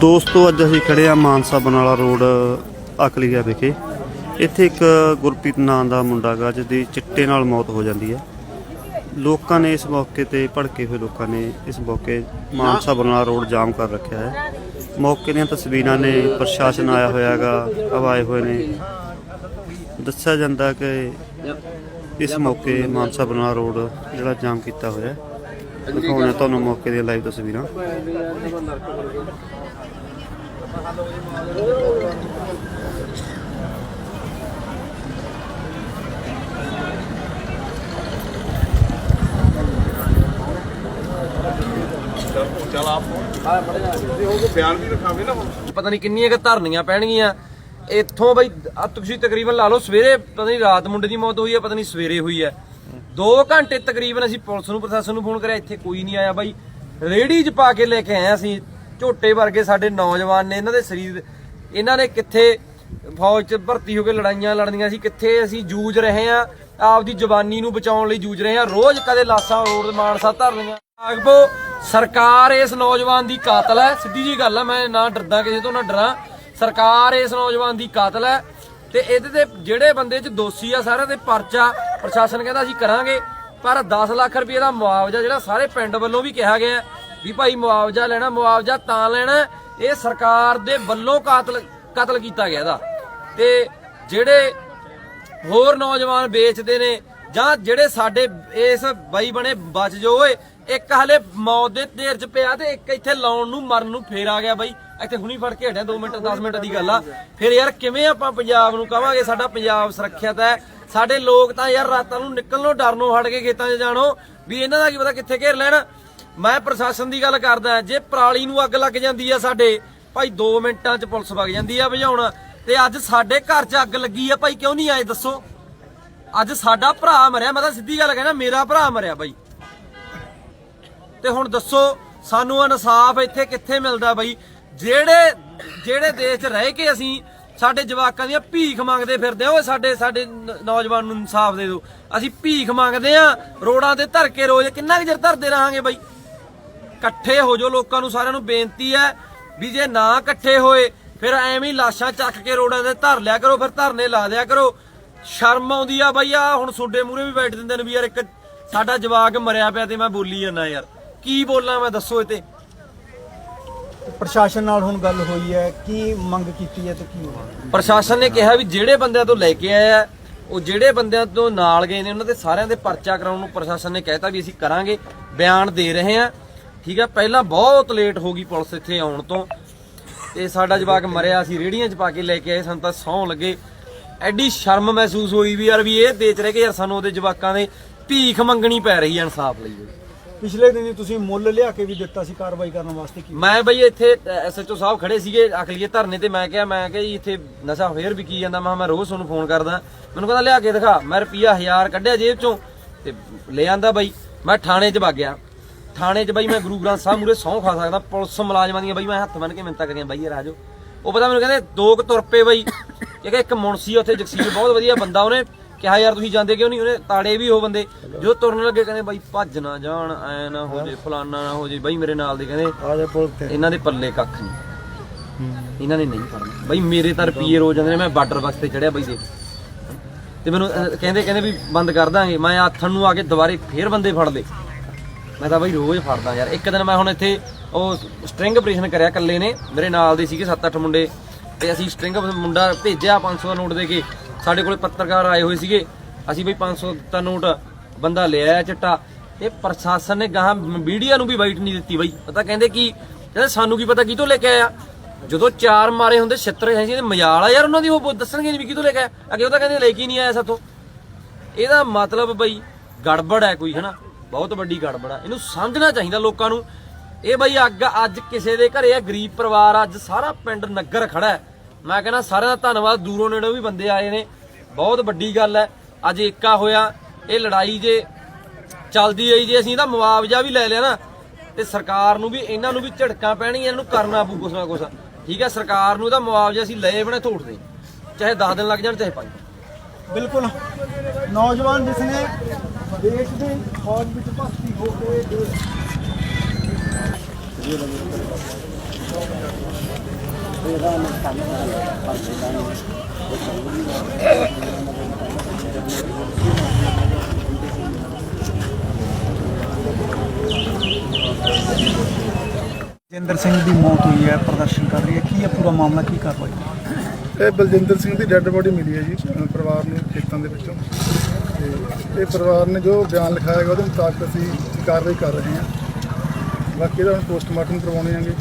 ਦੋਸਤੋ, ਅੱਜ ਅਸੀਂ ਖੜੇ ਆ ਮਾਨਸਾ ਬਨਾਲਾ ਰੋਡ, ਅਕਲੀਆ ਵਿਖੇ। ਇੱਥੇ ਇੱਕ ਗੁਰਪ੍ਰੀਤ ਨਾਂ ਦਾ ਮੁੰਡਾ ਗਾ, ਜਿਹਦੀ ਚਿੱਟੇ ਨਾਲ ਮੌਤ ਹੋ ਜਾਂਦੀ ਹੈ। ਲੋਕਾਂ ਨੇ ਇਸ ਮੌਕੇ ਤੇ, ਭੜਕੇ ਹੋਏ ਲੋਕਾਂ ਨੇ ਇਸ ਮੌਕੇ ਮਾਨਸਾ ਬਨਾਲਾ ਰੋਡ ਜਾਮ ਕਰ ਰੱਖਿਆ ਹੈ। ਮੌਕੇ ਦੀਆਂ ਤਸਵੀਰਾਂ ਨੇ, ਪ੍ਰਸ਼ਾਸਨ ਆਇਆ ਹੋਇਆ ਹੈਗਾ ਆਏ ਹੋਏ ਨੇ। ਦੱਸਿਆ ਜਾਂਦਾ ਕਿ ਇਸ ਮੌਕੇ ਮਾਨਸਾ ਬਨਾਲਾ ਰੋਡ ਜਿਹੜਾ ਜਾਮ ਕੀਤਾ ਹੋਇਆ ਹੈ। ਦਿਖਾਉਣੇ ਤੁਹਾਨੂੰ ਮੌਕੇ ਦੀਆਂ ਲਾਈਵ ਤਸਵੀਰਾਂ। ਬਿਆਨ ਵੀ ਲਿਖਾਵੇ ਨਾ ਹੁਣ ਪਤਾ ਨਹੀਂ ਕਿੰਨੀਆਂ ਕਿ ਧਰਨੀਆਂ ਪੈਣਗੀਆਂ। ਇੱਥੋਂ ਬਈ ਆਹ ਤੁਸੀਂ ਤਕਰੀਬਨ ਲਾ ਲਓ, ਸਵੇਰੇ ਪਤਾ ਨਹੀਂ ਰਾਤ ਮੁੰਡੇ ਦੀ ਮੌਤ ਹੋਈ ਹੈ ਪਤਾ ਨਹੀਂ ਸਵੇਰੇ ਹੋਈ ਹੈ 2 ਘੰਟੇ ਤਕਰੀਬਨ ਅਸੀਂ ਪੁਲਿਸ ਨੂੰ, ਪ੍ਰਸ਼ਾਸਨ ਨੂੰ ਫੋਨ ਕਰਿਆ, ਇੱਥੇ ਕੋਈ ਨਹੀਂ ਆਇਆ ਬਾਈ। ਰੇੜੀ 'ਚ ਪਾ ਕੇ ਲੈ ਕੇ ਆਏ ਅਸੀਂ। ਝੋਟੇ ਵਰਗੇ ਸਾਡੇ ਨੌਜਵਾਨ ਨੇ, ਇਹਨਾਂ ਦੇ ਸਰੀਰ ਇਹਨਾਂ ਨੇ ਕਿੱਥੇ ਫੌਜ 'ਚ ਭਰਤੀ ਹੋ ਕੇ ਲੜਾਈਆਂ ਲੜਨੀਆਂ ਸੀ, ਕਿੱਥੇ ਅਸੀਂ ਜੂਝ ਰਹੇ ਆ ਆਪਦੀ ਜਵਾਨੀ ਨੂੰ ਬਚਾਉਣ ਲਈ ਜੂਝ ਰਹੇ ਆ ਰੋਜ਼ ਕਦੇ ਲਾਸਾਂ ਰੋਡ ਮਾਨਸਾ ਧਰ ਲਈਆਂ ਆਗਬੋ ਸਰਕਾਰ ਇਸ ਨੌਜਵਾਨ ਦੀ ਕਾਤਲ ਹੈ, ਸਿੱਧੀ ਜੀ ਗੱਲ ਹੈ, ਮੈਂ ਨਾ ਡਰਦਾ ਕਿਸੇ ਤੋਂ, ਨਾ ਡਰਾਂ। ਸਰਕਾਰ ਇਸ ਨੌਜਵਾਨ ਦੀ ਕਾਤਲ ਹੈ ਤੇ ਇਹਦੇ ਤੇ ਜਿਹੜੇ ਬੰਦੇ 'ਚ ਦੋਸ਼ੀ ਆ, ਸਾਰਿਆਂ ਦੇ ਪਰਚਾ ਪ੍ਰਸ਼ਾਸਨ ਕਹਿੰਦਾ ਅਸੀਂ ਕਰਾਂਗੇ, ਪਰ 10 ਲੱਖ ਰੁਪਏ ਦਾ ਮੁਆਵਜ਼ਾ ਜਿਹੜਾ ਸਾਰੇ ਪਿੰਡ ਵੱਲੋਂ ਵੀ ਕਿਹਾ ਗਿਆ ਵੀ ਭਾਈ ਮੁਆਵਜ਼ਾ ਲੈਣਾ, ਮੁਆਵਜ਼ਾ ਤਾਂ ਲੈਣਾ, ਇਹ ਸਰਕਾਰ ਦੇ ਵੱਲੋਂ ਕਾਤਲ, ਕਤਲ ਕੀਤਾ ਗਿਆ ਇਹਦਾ। ਤੇ ਜਿਹੜੇ ਹੋਰ ਨੌਜਵਾਨ ਵੇਚਦੇ ਨੇ, ਜਾਂ ਜਿਹੜੇ ਸਾਡੇ ਇਸ ਬਾਈ ਬਣੇ ਬਚ ਜੋ ਓਏ, ਇੱਕ ਹਲੇ ਮੌਤ ਦੇ ਢੇਰ 'ਚ ਪਿਆ ਤੇ ਇੱਕ ਇੱਥੇ ਲਾਉਣ ਨੂੰ, ਮਰਨ ਨੂੰ ਫੇਰ ਆ ਗਿਆ ਬਾਈ। ਇੱਥੇ ਹੁਣੀ ਫੜ ਕੇ ਹਟਿਆ 2 ਮਿੰਟ 10 ਮਿੰਟ ਦੀ ਗੱਲ ਆ। ਫਿਰ ਯਾਰ ਕਿਵੇਂ ਆਪਾਂ ਪੰਜਾਬ ਨੂੰ ਕਵਾਂਗੇ? ਸਾਡਾ ਪੰਜਾਬ ਸੁਰੱਖਿਅਤ ਹੈ। ਸਾਡੇ ਲੋਕ ਤਾਂ ਯਾਰ ਰਾਤਾਂ ਨੂੰ ਨਿਕਲਣੋਂ, ਡਰਨੋਂ ਹਟ ਕੇ ਖੇਤਾਂ 'ਚ ਜਾਣੋ। ਵੀ ਇਹਨਾਂ ਦਾ ਕੀ ਪਤਾ ਕਿੱਥੇ ਘੇਰ ਲੈਣ। ਮੈਂ ਪ੍ਰਸ਼ਾਸਨ ਦੀ ਗੱਲ ਕਰਦਾ, ਜੇ ਪਰਾਲੀ ਨੂੰ ਅੱਗ ਲੱਗ ਜਾਂਦੀ ਆ ਸਾਡੇ, ਭਾਈ 2 ਮਿੰਟਾਂ 'ਚ ਪੁਲਿਸ ਵਗ ਜਾਂਦੀ ਆ ਭਜਾਉਣ। ਤੇ ਅੱਜ ਸਾਡੇ ਘਰ 'ਚ ਅੱਗ ਲੱਗੀ ਆ, ਭਾਈ ਕਿਉਂ ਨਹੀਂ ਆਏ, ਦੱਸੋ? ਅੱਜ ਸਾਡਾ ਭਰਾ ਮਰਿਆ, ਮੈਂ ਤਾਂ ਸਿੱਧੀ ਗੱਲ ਕਹਿਣਾ, ਮੇਰਾ ਭਰਾ ਮਰਿਆ ਬਾਈ। ਤੇ ਹੁਣ ਦੱਸੋ, ਸਾਨੂੰ ਇਨਸਾਫ ਇੱਥੇ ਕਿੱਥੇ ਮਿਲਦਾ ਬਾਈ? ਜਿਹੜੇ ਜਿਹੜੇ ਦੇਸ਼ 'ਚ ਰਹਿ ਕੇ ਅਸੀਂ ਸਾਡੇ ਜਵਾਕਾਂ ਦੀਆਂ ਭੀਖ ਮੰਗਦੇ ਫਿਰਦੇ ਆ, ਓਏ ਸਾਡੇ ਸਾਡੇ ਨੌਜਵਾਨ ਨੂੰ ਇਨਸਾਫ ਦੇ ਦਿਓ। ਅਸੀਂ ਭੀਖ ਮੰਗਦੇ ਆ, ਰੋਡਾਂ ਤੇ ਧਰ ਕੇ ਰੋਜ਼, ਕਿੰਨਾ ਕੁ ਚਿਰ ਧਰਦੇ ਰਹਾਂਗੇ ਬਾਈ? ਇਕੱਠੇ ਹੋ ਜੋ ਲੋਕਾਂ ਨੂੰ ਸਾਰਿਆਂ ਨੂੰ ਬੇਨਤੀ ਹੈ ਵੀ ਜੇ ਨਾ ਇਕੱਠੇ ਹੋਏ ਫਿਰ ਐਵੇਂ ਹੀ ਲਾਸ਼ਾਂ ਚੱਕ ਕੇ ਰੋਡਾਂ ਤੇ ਧਰ ਲਿਆ ਕਰੋ ਫਿਰ ਧਰਨੇ ਲਾ ਦਿਆ ਕਰੋ। ਸ਼ਰਮ ਆਉਂਦੀ ਆ ਬਾਈ ਆ ਹੁਣ ਤੁਹਾਡੇ ਮੂਹਰੇ ਵੀ ਬੈਠ ਦਿੰਦੇ ਨੇ ਵੀ ਯਾਰ ਇੱਕ ਸਾਡਾ ਜਵਾਕ ਮਰਿਆ ਪਿਆ ਤੇ ਮੈਂ ਬੋਲੀ ਜਾਂਦਾ ਯਾਰ। ਕੀ ਬੋਲਾਂ ਮੈਂ ਦੱਸੋ ਇਹ ਤੇ? ਪ੍ਰਸ਼ਾਸਨ ਨਾਲ ਹੁਣ ਗੱਲ ਹੋਈ ਹੈ ਕੀ ਮੰਗ ਕੀਤੀ ਹੈ ਤੇ ਕੀ ਹੋਇਆ? ਪ੍ਰਸ਼ਾਸਨ ਨੇ ਕਿਹਾ ਵੀ ਜਿਹੜੇ ਬੰਦਿਆਂ ਤੋਂ ਲੈ ਕੇ ਆਏ ਆ ਉਹ ਜਿਹੜੇ ਬੰਦਿਆਂ ਤੋਂ ਨਾਲ ਗਏ ਨੇ ਉਹਨਾਂ ਦੇ ਸਾਰਿਆਂ ਦੇ ਪਰਚਾ ਕਰਾਉਣ ਨੂੰ ਪ੍ਰਸ਼ਾਸਨ ਨੇ ਕਹਿਤਾ ਵੀ ਅਸੀਂ ਕਰਾਂਗੇ ਬਿਆਨ ਦੇ ਰਹੇ ਆ ਠੀਕ ਹੈ ਪਹਿਲਾਂ ਬਹੁਤ ਲੇਟ ਹੋ ਗਈ ਪੁਲਿਸ ਇੱਥੇ ਆਉਣ ਤੋਂ। ਤੇ ਸਾਡਾ ਜਵਾਕ ਮਰਿਆ ਸੀ ਰੇੜੀਆਂ 'ਚ ਪਾ ਕੇ ਲੈ ਕੇ ਆਏ ਸਾਨੂੰ ਤਾਂ ਸੌਂ ਲੱਗੇ। ਐਡੀ ਸ਼ਰਮ ਮਹਿਸੂਸ ਹੋਈ ਵੀ ਯਾਰ ਵੀ ਇਹ ਦੇਚ ਰਹਿ ਕੇ ਯਾਰ ਸਾਨੂੰ ਉਹਦੇ ਜਵਾਕਾਂ ਦੇ ਭੀਖ ਮੰਗਣੀ ਪੈ ਰਹੀ ਹੈ ਇਨਸਾਫ ਲਈ। ਪਿਛਲੇ ਦਿਨੀ ਤੁਸੀਂ ਮੁੱਲ ਲਿਆ ਕੇ ਵੀ ਦਿੱਤਾ ਸੀ ਕਾਰਵਾਈ ਕਰਨ ਵਾਸਤੇ ਕੀ? ਮੈਂ ਬਈ ਇੱਥੇ ਐਸਐਚਓ ਸਾਹਿਬ ਖੜੇ ਸੀਗੇ ਅਕਲੀਏ ਧਰਨੇ ਤੇ ਮੈਂ ਕਿਹਾ ਮੈਂ ਕਿਹਾ ਜੀ ਇੱਥੇ ਨਸ਼ਾ ਫੇਰ ਵੀ ਕੀ ਜਾਂਦਾ? ਮੈਂ ਮੈਂ ਰੋਜ਼ ਤੁਹਾਨੂੰ ਫੋਨ ਕਰਦਾ। ਮੈਨੂੰ ਕਹਿੰਦਾ ਲਿਆ ਕੇ ਦਿਖਾ। ਮੈਂ ਰੁਪਿਆ 1000 ਕੱਢਿਆ ਜੇਬ ਚੋਂ ਤੇ ਲੈ ਆਂਦਾ ਬਾਈ। ਮੈਂ ਥਾਣੇ 'ਚ ਵਗ ਗਿਆ। ਥਾਣੇ 'ਚ ਬਾਈ ਮੈਂ ਗੁਰੂ ਗ੍ਰੰਥ ਸਾਹਿਬ ਮੂਰੇ ਸਹੁੰ ਖਾ ਸਕਦਾ ਪੁਲਿਸ ਮੁਲਾਜ਼ਮਾਂ ਦੀਆਂ ਬਾਈ ਮੈਂ ਹੱਥ ਬੰਨ ਕੇ ਮਿੰਤਾ ਕਰੀਆਂ ਬਾਈ ਯਾਰ ਆਜੋ ਉਹ ਪਤਾ ਮੈਨੂੰ ਕਹਿੰਦੇ ਦੋ ਕੁ ਤੁਰ ਪਏ ਬਾਈ। ਕਿਉਂਕਿ ਇੱਕ ਮੁਨਸੀ ਉੱਥੇ ਜਗਸੀਰ ਬਹੁਤ ਵਧੀਆ ਬੰਦਾ ਉਹਨੇ। ਕਿਹਾ ਯਾਰ ਤੁਸੀਂ ਜਾਂਦੇ ਕਿਉਂ ਨਹੀਂ? ਉਹਨੇ ਤਾੜੇ ਵੀ ਉਹ ਬੰਦੇ। ਜੋ ਤੁਰਨ ਲੱਗੇ ਕਹਿੰਦੇ ਬਾਈ ਭੱਜ ਨਾ ਜਾਣ ਐ ਨਾ ਹੋ ਜੇ ਫਲਾਨਾ ਨਾ ਹੋ ਜੇ। ਬਾਈ ਮੇਰੇ ਨਾਲ ਦੇ ਕਹਿੰਦੇ ਆ ਜਾ ਪੁਲ ਤੇ। ਇਹਨਾਂ ਦੇ ਪੱਲੇ ਕੱਖ ਨਹੀਂ। ਇਹਨਾਂ ਨੇ ਨਹੀਂ ਫੜਨਾ। ਬਾਈ ਮੇਰੇ ਤਾਂ ਰੁਪਈਏ ਰੋਜ਼ ਜਾਂਦੇ ਨੇ ਮੈਂ ਬਾਰਡਰ ਬੱਸ ਤੇ ਚੜਿਆ ਬਾਈ ਦੇ ਤੇ ਮੈਨੂੰ ਕਹਿੰਦੇ ਕਹਿੰਦੇ ਵੀ ਬੰਦ ਕਰ ਦਾਂਗੇ। ਮੈਂ ਆਥਣ ਨੂੰ ਆ ਕੇ ਦੁਬਾਰੇ ਫੇਰ ਬੰਦੇ ਫੜ ਲਏ। ਮੈਂ ਤਾਂ ਬਾਈ ਰੋਜ਼ ਫੜਦਾ ਯਾਰ। ਇੱਕ ਦਿਨ ਮੈਂ ਹੁਣ ਇੱਥੇ ਉਹ ਸਟ੍ਰਿੰਗ ਆਪਰੇਸ਼ਨ ਕਰਿਆ ਇਕੱਲੇ ਨੇ। ਮੇਰੇ ਨਾਲ ਦੇ ਸੀਗੇ 7-8 ਮੁੰਡੇ। ਤੇ ਅਸੀਂ ਸਟ੍ਰਿੰਗ ਮੁੰਡਾ ਭੇਜਿਆ 500 ਦਾ ਨੋਟ ਦੇ ਕੇ। ਸਾਡੇ ਕੋਲੇ ਪੱਤਰਕਾਰ ਆਏ ਹੋਏ ਸੀਗੇ। ਅਸੀਂ ਬਈ 500 ਦਾ ਨੋਟ ਬੰਦਾ ਲੈ ਆਇਆ ਚਿੱਟਾ। ਤੇ ਪ੍ਰਸ਼ਾਸਨ ਨੇ ਗਾਹਾਂ ਮੀਡੀਆ ਨੂੰ ਵੀ ਵਾਈਟ ਨਹੀਂ ਦਿੱਤੀ ਬਈ। ਪਤਾ ਕਹਿੰਦੇ ਕੀ ਕਹਿੰਦੇ ਸਾਨੂੰ ਕੀ ਪਤਾ ਕਿਤੋਂ ਲੈ ਕੇ ਆਇਆ। ਜਦੋਂ ਚਾਰ ਮਾਰੇ ਹੁੰਦੇ ਛਿੱਤਰ ਹੈ ਜੀ ਮਜਾਲ ਆ ਯਾਰ ਉਹਨਾਂ ਦੀ। ਉਹ ਦੱਸਣਗੇ ਨਹੀਂ ਵੀ ਕਿਤੋਂ ਲੈ ਕੇ ਆਇਆ। ਅੱਗੇ ਉਹ ਤਾਂ ਕਹਿੰਦੇ ਲੈ ਕੇ ਨਹੀਂ ਆਇਆ ਸਾਥੋਂ। ਇਹਦਾ ਮਤਲਬ ਬਈ ਗੜਬੜ ਹੈ ਕੋਈ, ਹਨਾ? ਬਹੁਤ ਵੱਡੀ ਗੜਬੜ ਇਹਨੂੰ ਸਮਝਣਾ ਚਾਹੀਦਾ ਲੋਕਾਂ ਨੂੰ। ਇਹ ਬਈ ਅੱਗ ਅੱਜ ਕਿਸੇ ਦੇ ਘਰੇ ਆ, ਗਰੀਬ ਪਰਿਵਾਰ ਅੱਜ ਸਾਰਾ ਪਿੰਡ ਨਗਰ ਖੜਾ ਹੈ। ਮੈਂ ਕਹਿੰਦਾ ਸਾਰਿਆਂ ਦਾ ਧੰਨਵਾਦ, ਦੂਰੋਂ ਨੇੜੋਂ ਵੀ ਬੰਦੇ ਆਏ ਨੇ। ਬਹੁਤ ਵੱਡੀ ਗੱਲ ਹੈ। ਅੱਜ ਏਕਾ ਹੋਇਆ, ਇਹ ਲੜਾਈ ਜੇ ਚੱਲਦੀ ਰਹੀ ਜੇ ਅਸੀਂ ਇਹਦਾ ਮੁਆਵਜ਼ਾ ਵੀ ਲੈ ਲਿਆ ਨਾ, ਤੇ ਸਰਕਾਰ ਨੂੰ ਵੀ, ਇਹਨਾਂ ਨੂੰ ਵੀ ਝੜਕਾਂ ਪੈਣੀਆਂ ਇਹਨਾਂ ਨੂੰ ਕਰਨਾ ਪਊ ਕੁਛ ਨਾ ਕੁਛ। ਠੀਕ ਹੈ, ਸਰਕਾਰ ਨੂੰ ਇਹਦਾ ਮੁਆਵਜ਼ਾ ਅਸੀਂ ਲਏ ਬਣੇ ਥੋੜਦੇ ਚਾਹੇ 10 ਦਿਨ ਲੱਗ ਜਾਣ, ਚਾਹੇ 5 ਬਿਲਕੁਲ। ਨੌਜਵਾਨ ਜਿਸ ਦੇਸ਼ ਦੇ ਫੌਜ ਵਿੱਚ ਭਰਤੀ ਹੋ ਕੇ ਦੇਸ਼ ਜਿੰਦਰ ਸਿੰਘ ਦੀ ਮੌਤ ਹੋਈ ਹੈ ਪ੍ਰਦਰਸ਼ਨ ਕਰ ਰਹੀ ਹੈ। ਕੀ ਹੈ ਪੂਰਾ ਮਾਮਲਾ ਕੀ ਕਾਰਵਾਈ? ਇਹ ਬਲਜਿੰਦਰ ਸਿੰਘ ਦੀ ਡੈੱਡ ਬੋਡੀ ਮਿਲੀ ਹੈ ਜੀ ਪਰਿਵਾਰ ਨੂੰ ਖੇਤਾਂ ਦੇ ਵਿੱਚੋਂ। ਤੇ ਇਹ ਪਰਿਵਾਰ ਨੇ ਜੋ ਬਿਆਨ ਲਿਖਾਇਆ ਹੈਗਾ ਉਹਦੇ ਮੁਤਾਬਕ ਅਸੀਂ ਕਾਰਵਾਈ ਕਰ ਰਹੇ ਹਾਂ। ਬਾਕੀ ਇਹਦਾ ਹੁਣ ਪੋਸਟਮਾਰਟਮ ਕਰਵਾਉਣੇ ਆਂਗੇ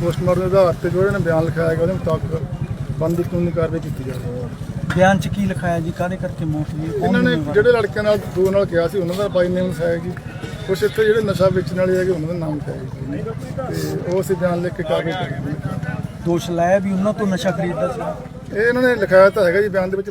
ਪੋਸਟਮਾਰਟਮ ਦੇ ਆਧਾਰ ਤੇ ਜੋ ਇਹਨਾਂ ਨੇ ਬਿਆਨ ਲਿਖਾਇਆ ਹੈਗਾ ਉਹਦੇ ਮੁਤਾਬਕ ਬੰਦੀ ਕਾਨੂੰਨੀ ਕਾਰਵਾਈ ਕੀਤੀ ਜਾ ਰਹੀ ਹੈ। ਬਿਆਨ ਚ ਕੀ ਲਿਖਾਇਆ ਜੀ? ਕਾਹਦੇ ਕਰਕੇ ਮੌਤ ਹੋਈ? ਇਹਨਾਂ ਨੇ? ਜਿਹੜੇ ਲੜਕਿਆਂ ਨਾਲ ਦੋ ਨਾਲ ਕਿਹਾ ਸੀ ਉਹਨਾਂ ਦਾ ਬਾਈ ਨੇਮ ਲਿਖਾਇਆ ਜੀ। ਕੁਛ ਇੱਥੇ ਜਿਹੜੇ ਨਸ਼ਾ ਵੇਚਣ ਵਾਲੇ ਹੈਗੇ ਉਹਨਾਂ ਦਾ ਨਾਮ ਲਿਖਾਇਆ ਜੀ। ਤੇ ਉਹ ਅਸੀਂ ਬਿਆਨ ਲਿਖ ਕੇ ਕਾਰਵਾਈ ਕਰਾਂਗੇ ਦੋਸ਼ ਲਾਇਆ ਵੀ ਉਹਨਾਂ ਤੋਂ ਨਸ਼ਾ ਖਰੀਦਦਾ ਸੀ? ਇਹ ਇਹਨਾਂ ਨੇ ਲਿਖਾਇਆ ਤਾਂ ਹੈਗਾ ਜੀ ਬਿਆਨ ਦੇ ਵਿੱਚ